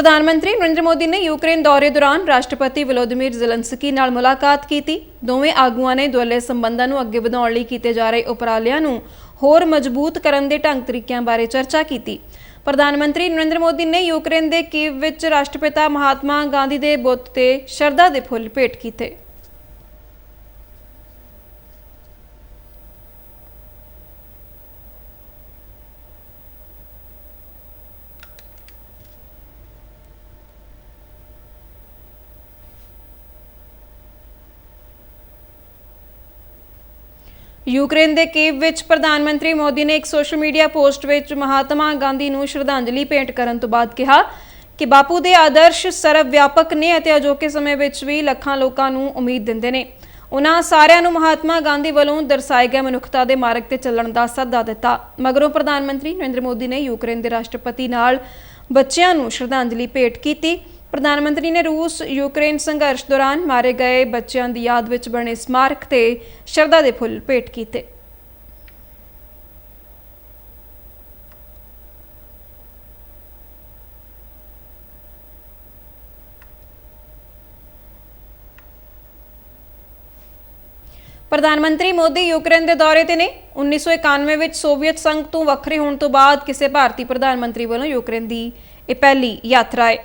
ਪ੍ਰਧਾਨ ਮੰਤਰੀ ਨਰਿੰਦਰ ਮੋਦੀ ਨੇ ਯੂਕਰੇਨ ਦੌਰੇ ਦੌਰਾਨ ਰਾਸ਼ਟਰਪਤੀ ਵਲੋਦੀਮੀਰ ਜ਼ੈਲੈਂਸਕੀ ਨਾਲ ਮੁਲਾਕਾਤ ਕੀਤੀ। ਦੋਵੇਂ ਆਗੂਆਂ ਨੇ ਦੁਆਲੇ ਸੰਬੰਧਾਂ ਨੂੰ ਅੱਗੇ ਵਧਾਉਣ ਲਈ ਕੀਤੇ ਜਾ ਰਹੇ ਉਪਰਾਲਿਆਂ ਨੂੰ ਹੋਰ ਮਜ਼ਬੂਤ ਕਰਨ ਦੇ ਢੰਗ ਤਰੀਕਿਆਂ ਬਾਰੇ ਚਰਚਾ ਕੀਤੀ। ਪ੍ਰਧਾਨ ਮੰਤਰੀ ਨਰਿੰਦਰ ਮੋਦੀ ਨੇ ਯੂਕਰੇਨ ਦੇ ਕੀਵ ਵਿੱਚ ਰਾਸ਼ਟਰਪਿਤਾ ਮਹਾਤਮਾ ਗਾਂਧੀ ਦੇ ਬੁੱਤ ਤੇ ਸ਼ਰਧਾ ਦੇ ਫੁੱਲ ਭੇਟ ਕੀਤੇ। ਯੂਕਰੇਨ ਦੇ ਕੀਵ ਵਿੱਚ ਪ੍ਰਧਾਨ ਮੰਤਰੀ ਮੋਦੀ ਨੇ ਇੱਕ ਸੋਸ਼ਲ ਮੀਡੀਆ ਪੋਸਟ ਵਿੱਚ ਮਹਾਤਮਾ ਗਾਂਧੀ ਨੂੰ ਸ਼ਰਧਾਂਜਲੀ ਭੇਂਟ ਕਰਨ ਤੋਂ ਬਾਅਦ ਕਿਹਾ ਕਿ ਬਾਪੂ ਦੇ ਆਦਰਸ਼ ਸਰਵ ਵਿਆਪਕ ਨੇ ਅਤੇ ਅਜੋਕੇ ਸਮੇਂ ਵਿੱਚ ਵੀ ਲੱਖਾਂ ਲੋਕਾਂ ਨੂੰ ਉਮੀਦ ਦਿੰਦੇ ਨੇ। ਉਹਨਾਂ ਸਾਰਿਆਂ ਨੂੰ ਮਹਾਤਮਾ ਗਾਂਧੀ ਵੱਲੋਂ ਦਰਸਾਏ ਗਏ ਮਨੁੱਖਤਾ ਦੇ ਮਾਰਗ ਤੇ ਚੱਲਣ ਦਾ ਸੱਦਾ ਦਿੱਤਾ। ਮਗਰੋਂ ਪ੍ਰਧਾਨ ਮੰਤਰੀ ਨਰਿੰਦਰ ਮੋਦੀ ਨੇ ਯੂਕਰੇਨ ਦੇ ਰਾਸ਼ਟਰਪਤੀ ਨਾਲ ਬੱਚਿਆਂ ਨੂੰ ਸ਼ਰਧਾਂਜਲੀ ਭੇਟ ਕੀਤੀ। ਪ੍ਰਧਾਨ ਮੰਤਰੀ ਨੇ ਰੂਸ ਯੂਕਰੇਨ ਸੰਘਰਸ਼ ਦੌਰਾਨ ਮਾਰੇ ਗਏ ਬੱਚਿਆਂ ਦੀ ਯਾਦ ਵਿੱਚ ਬਣੇ ਸਮਾਰਕ ਤੇ ਸ਼ਰਧਾ ਦੇ ਫੁੱਲ ਭੇਟ ਕੀਤੇ। ਪ੍ਰਧਾਨ ਮੰਤਰੀ ਮੋਦੀ ਯੂਕਰੇਨ ਦੇ ਦੌਰੇ ਤੇ ਨੇ। 1991 ਵਿੱਚ ਸੋਵੀਅਤ ਸੰਘ ਤੋਂ ਵੱਖਰੇ ਹੋਣ ਤੋਂ ਬਾਅਦ ਕਿਸੇ ਭਾਰਤੀ ਪ੍ਰਧਾਨ ਮੰਤਰੀ ਵੱਲੋਂ ਯੂਕਰੇਨ ਦੀ ਇਹ ਪਹਿਲੀ ਯਾਤਰਾ ਹੈ।